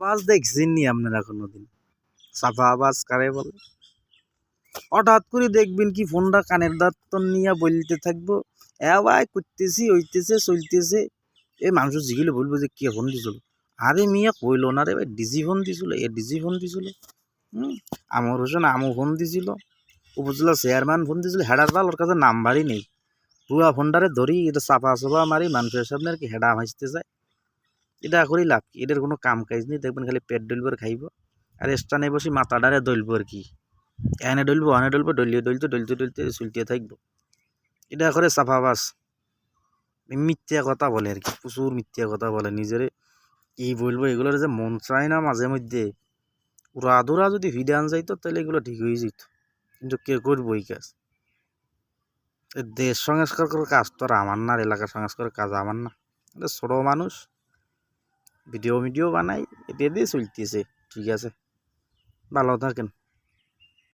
আওয়াজ দেখছেন নি আপনারা কোনোদিন? সাফা আওয়াজ কারে বলে? হঠাৎ করে দেখবেন কি ফোনটা কানের দাঁতন নিয়ে বলতে থাকব। এ ভাই করতেছি হইতেছে, চলতেছে। এই মানুষ জিগিলে বলব যে কে ফোন দিছিল? আরে মিয়া কইলো না রে ভাই, ডিজি ফোন দিছিল, এ ডিজি ফোন দিছিল। হুম, আমর হোসেন আমু ফোন দিছিল। উপজেলা চেয়ারম্যান ফোন দিছিল, হেডার পাল ওর কাছে নাম্বারই নেই। পুরা ফোনটারে ধরি, এটা চাপা চাপা মারি, মানুষের সামনে আর কি হেডা ভাসতে যায় এটা করি লাভ কি? এটার কোনো কাম কাজ নেই, দেখবেন খালি পেট ডলবার খাইব। আর স্টানে বসে মাথাডারে দলবো আর কি। এনে ডলবো আনে ডলবো, ডলিয়ে ডলতে ডলতে ডলতে, চলতে থাকব। এটা করে চাপাবাস মিথ্যা কথা বলে আর কি, প্রচুর মিথ্যা কথা বলে নিজেরে। কি বলব, এগুলোর যে মন চায় না মাঝে মধ্যে। আদুরা যদি ভিডে আন যাইতো, তাহলে এগুলো ঠিক হয়ে যেত। কিন্তু কে করব এই কাজ? দেশ সংস্কার করার কাজ তো আর আমার না, আর এলাকা সংস্কারের কাজ আমার না। এটা ছোটো মানুষ ভিডিও ভিডিও বানাই এটা দিয়ে চলতেছে ঠিক আছে? ভালো থাকেন।